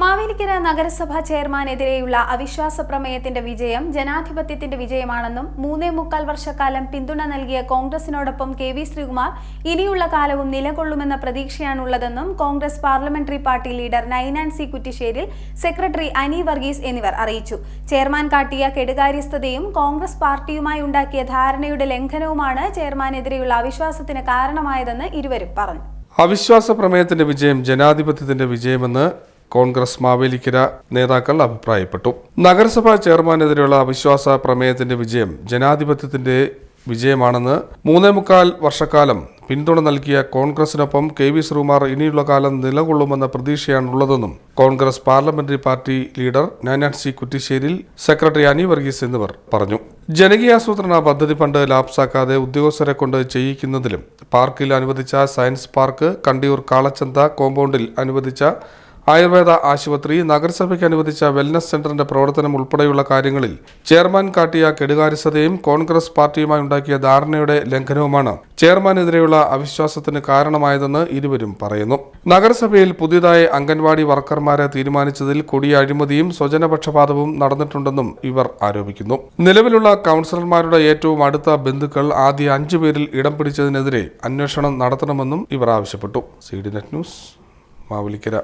മാവേലിക്കര നഗരസഭാ ചെയർമാനെതിരെയുള്ള അവിശ്വാസ പ്രമേയത്തിന്റെ വിജയം ജനാധിപത്യത്തിന്റെ വിജയമാണെന്നും മൂന്നേ മുക്കാൽ വർഷക്കാലം പിന്തുണ നൽകിയ കോൺഗ്രസിനോടൊപ്പം കെ വി ശ്രീകുമാർ ഇനിയുള്ള കാലവും നിലകൊള്ളുമെന്ന പ്രതീക്ഷയാണുള്ളതെന്നും Congress parliamentary party leader Ninan C Kuttisseril secretary Ani Varghese എന്നിവർ അറിയിച്ചു. ചെയർമാൻ കാട്ടിയ കെടുകാര്യസ്ഥതയും കോൺഗ്രസ് പാർട്ടിയുമായി ഉണ്ടാക്കിയ ധാരണയുടെ ലംഘനവുമാണ് ചെയർമാനെതിരെയുള്ള അവിശ്വാസത്തിന് കാരണമായതെന്ന് ഇരുവരും പറഞ്ഞു. അവിശ്വാസ പ്രമേയത്തിന്റെ വിജയം ജനാധിപത്യത്തിന്റെ വിജയമെന്ന് കോൺഗ്രസ് മാവേലിക്കര നേതാക്കൾ അഭിപ്രായപ്പെട്ടു. നഗരസഭാ ചെയർമാനെതിരെയുള്ള അവിശ്വാസ പ്രമേയത്തിന്റെ വിജയം ജനാധിപത്യത്തിന്റെ വിജയമാണെന്ന് മൂന്നേ മുക്കാൽ വർഷക്കാലം പിന്തുണ നൽകിയ കോൺഗ്രസിനൊപ്പം കെ വി ശ്രീകുമാർ ഇനിയുള്ള കാലം നിലകൊള്ളുമെന്ന പ്രതീക്ഷയാണുള്ളതെന്നും Congress parliamentary party leader Ninan C Kuttisseril secretary Ani Varghese എന്നിവർ പറഞ്ഞു. ജനകീയ ജനകീയാസൂത്രണ പദ്ധതി ഫണ്ട് ലാപ്സാക്കാതെ ഉദ്യോഗസ്ഥരെ കൊണ്ട് ചെയ്യിക്കുന്നതിലും പാർക്കിൽ അനുവദിച്ച സയൻസ് പാർക്ക് കണ്ടിയൂർ കാളച്ചന്ത കോമ്പൗണ്ടിൽ അനുവദിച്ച ആയുർവേദ ആശുപത്രി നഗരസഭയ്ക്ക് അനുവദിച്ച വെൽനസ് സെന്ററിന്റെ പ്രവർത്തനം ഉൾപ്പെടെയുള്ള കാര്യങ്ങളിൽ ചെയർമാൻ കാട്ടിയ കെടുകാര്യസ്ഥതയും കോൺഗ്രസ് പാർട്ടിയുമായി ഉണ്ടാക്കിയ ധാരണയുടെ ലംഘനവുമാണ് ചെയർമാനെതിരെയുള്ള അവിശ്വാസത്തിന് കാരണമായതെന്ന് ഇരുവരും പറയുന്നു. നഗരസഭയിൽ പുതിയതായി അംഗൻവാടി വർക്കർമാരെ തീരുമാനിച്ചതിൽ കൊടിയ അഴിമതിയും സ്വജനപക്ഷപാതവും നടന്നിട്ടുണ്ടെന്നും ഇവർ ആരോപിക്കുന്നു. നിലവിലുള്ള കൗൺസിലർമാരുടെ ഏറ്റവും അടുത്ത ബന്ധുക്കൾ ആദ്യ അഞ്ചു പേരിൽ ഇടം പിടിച്ചതിനെതിരെ അന്വേഷണം നടത്തണമെന്നും ഇവർ ആവശ്യപ്പെട്ടു. C D net news Mavelikkara.